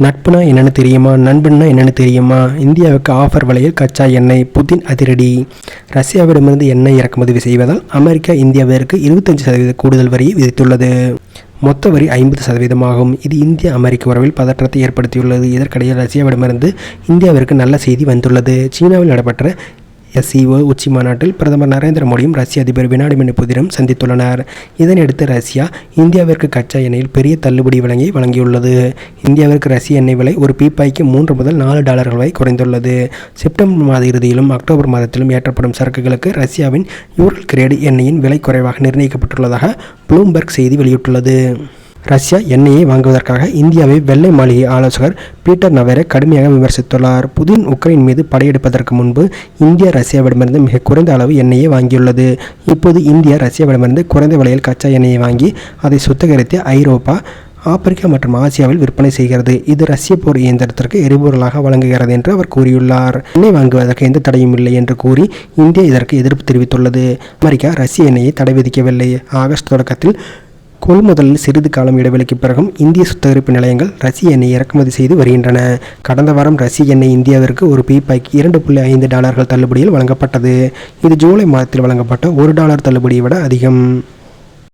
நட்புனா என்னென்னு தெரியுமா? நண்பன்னா என்னென்னு தெரியுமா? இந்தியாவுக்கு ஆஃபர் விலையில் கச்சா எண்ணெய் புதின் அதிரடி. ரஷ்யாவிடமிருந்து எண்ணெய் இறக்குமதி செய்வதால் அமெரிக்கா இந்தியாவிற்கு இருபத்தஞ்சு சதவீத கூடுதல் வரியை விதித்துள்ளது. மொத்த வரி ஐம்பது சதவீதமாகும். இது இந்திய அமெரிக்க உறவில் பதற்றத்தை ஏற்படுத்தியுள்ளது. இதற்கிடையில் ரஷ்யாவிடமிருந்து இந்தியாவிற்கு நல்ல செய்தி வந்துள்ளது. சீனாவில் நடைபெற்ற எஸ்இஓ உச்சி மாநாட்டில் பிரதமர் நரேந்திர மோடியும் ரஷ்ய அதிபர் வினாடிமின் புதினும் சந்தித்துள்ளனர். இதனையடுத்து ரஷ்யா இந்தியாவிற்கு கச்சா எண்ணெயில் பெரிய தள்ளுபடி விலங்கை வழங்கியுள்ளது. இந்தியாவிற்கு ரஷ்ய எண்ணெய் விலை ஒரு பீப்பாய்க்கு மூன்று முதல் நாலு டாலர்கள் வரை குறைந்துள்ளது. செப்டம்பர் மாத இறுதியிலும் அக்டோபர் மாதத்திலும் ஏற்றப்படும் சரக்குகளுக்கு ரஷ்யாவின் யூரல் கிரேடு எண்ணெயின் விலை குறைவாக நிர்ணயிக்கப்பட்டுள்ளதாக ப்ளூம்பர்க் செய்தி வெளியிட்டுள்ளது. ரஷ்யா எண்ணெயை வாங்குவதற்காக இந்தியாவை வெள்ளை மாளிகை ஆலோசகர் பீட்டர் நவேரை கடுமையாக விமர்சித்துள்ளார். புதின் உக்ரைன் மீது படையெடுப்பதற்கு முன்பு இந்தியா ரஷ்யாவிடமிருந்து மிக குறைந்த அளவு எண்ணெயை வாங்கியுள்ளது. இப்போது இந்தியா ரஷ்யாவிடமிருந்து குறைந்த விலையில் கச்சா எண்ணெயை வாங்கி அதை சுத்திகரித்து ஐரோப்பா ஆப்பிரிக்கா மற்றும் ஆசியாவில் விற்பனை செய்கிறது. இது ரஷ்ய போர் இயந்திரத்திற்கு எரிபொருளாக வழங்குகிறது என்று அவர் கூறியுள்ளார். எண்ணெய் வாங்குவதற்கு எந்த தடையும் இல்லை என்று கூறி இந்தியா இதற்கு எதிர்ப்பு தெரிவித்துள்ளது. அமெரிக்கா ரஷ்ய எண்ணெயை தடை விதிக்கவில்லை. ஆகஸ்ட் தொடக்கத்தில் கொள்முதலில் சிறிது காலம் இடைவெளிக்கு பிறகும் இந்திய சுத்திகரிப்பு நிலையங்கள் ரஷ்ய எண்ணெய் இறக்குமதி செய்து வருகின்றன. கடந்த வாரம் ரஷ்ய எண்ணெய் இந்தியாவிற்கு ஒரு பீப்பாய்க்கு இரண்டு புள்ளி ஐந்து டாலர்கள் தள்ளுபடியில் வழங்கப்பட்டது. இது ஜூலை மாதத்தில் வழங்கப்பட்ட ஒரு டாலர் தள்ளுபடியை விட அதிகம்.